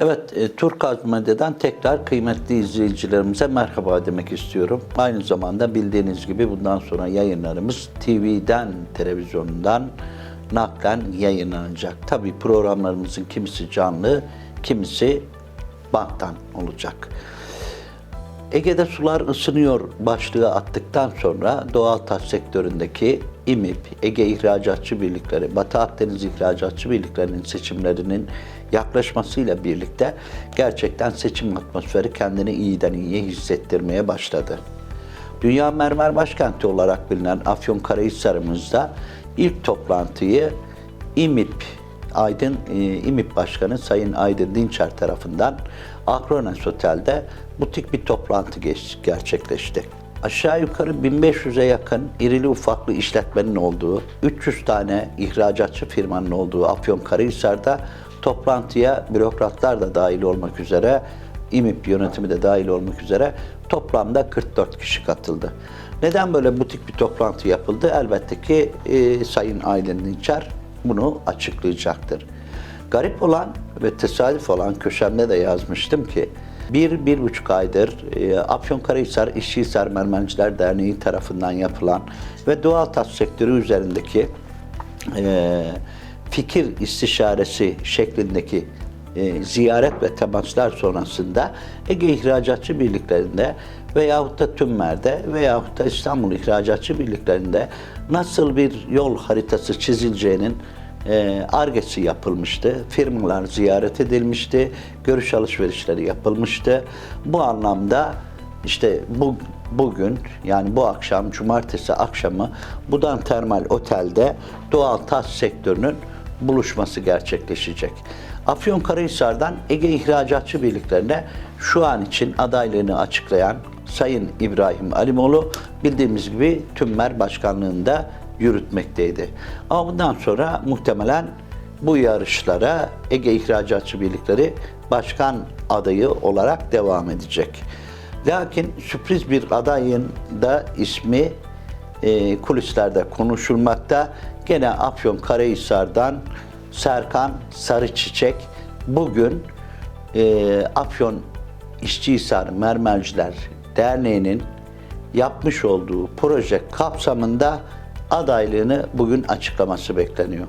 Evet, e, Turkaz Medya'dan tekrar kıymetli izleyicilerimize merhaba demek istiyorum. Aynı zamanda bildiğiniz gibi bundan sonra yayınlarımız TV'den, televizyondan naklen yayınlanacak. Tabii programlarımızın kimisi canlı, kimisi banttan olacak. Ege'de sular ısınıyor başlığı attıktan sonra doğal taş sektöründeki İMİP, Ege İhracatçı Birlikleri, Batı Akdeniz İhracatçı Birliklerinin seçimlerinin yaklaşmasıyla birlikte gerçekten seçim atmosferi kendini iyiden iyiye hissettirmeye başladı. Dünya Mermer Başkenti olarak bilinen Afyonkarahisar'ımızda ilk toplantıyı İMİP Aydın e, İMİP Başkanı Sayın Aydın Dinçer tarafından Akrones Otel'de butik bir toplantı gerçekleşti. Aşağı yukarı 1500'e yakın irili ufaklı işletmenin olduğu, 300 tane ihracatçı firmanın olduğu Afyonkarahisar'da toplantıya bürokratlar da dahil olmak üzere, İMİP yönetimi de dahil olmak üzere toplamda 44 kişi katıldı. Neden böyle butik bir toplantı yapıldı? Elbette ki e, Sayın Aydın Dinçer bunu açıklayacaktır. Garip olan ve tesadüf olan köşemde de yazmıştım ki bir, bir buçuk aydır e, Afyonkarahisar İşçihisar Mermerciler Derneği tarafından yapılan ve doğal taş sektörü üzerindeki e, fikir istişaresi şeklindeki e, ziyaret ve temaslar sonrasında Ege İhracatçı Birliklerinde veyahut da TÜMMER'de veyahut da İstanbul İhracatçı Birliklerinde nasıl bir yol haritası çizileceğinin e, argesi yapılmıştı. Firmalar ziyaret edilmişti. Görüş alışverişleri yapılmıştı. Bu anlamda işte bu bugün yani bu akşam cumartesi akşamı Budan Termal Otel'de doğal taş sektörünün buluşması gerçekleşecek. Afyonkarahisar'dan Ege İhracatçı Birliklerine şu an için adaylığını açıklayan Sayın İbrahim Alimoğlu bildiğimiz gibi Tümmer Başkanlığında yürütmekteydi. Ama bundan sonra muhtemelen bu yarışlara Ege İhracatçı Birlikleri başkan adayı olarak devam edecek. Lakin sürpriz bir adayın da ismi e, kulislerde konuşulmakta. Gene Afyon Karahisar'dan Serkan Sarıçiçek bugün e, Afyon İşçihisar Mermerciler Derneği'nin yapmış olduğu proje kapsamında adaylığını bugün açıklaması bekleniyor.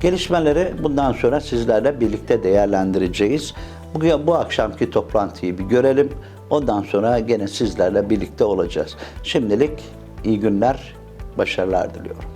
Gelişmeleri bundan sonra sizlerle birlikte değerlendireceğiz. Bugün bu akşamki toplantıyı bir görelim. Ondan sonra gene sizlerle birlikte olacağız. Şimdilik iyi günler, başarılar diliyorum.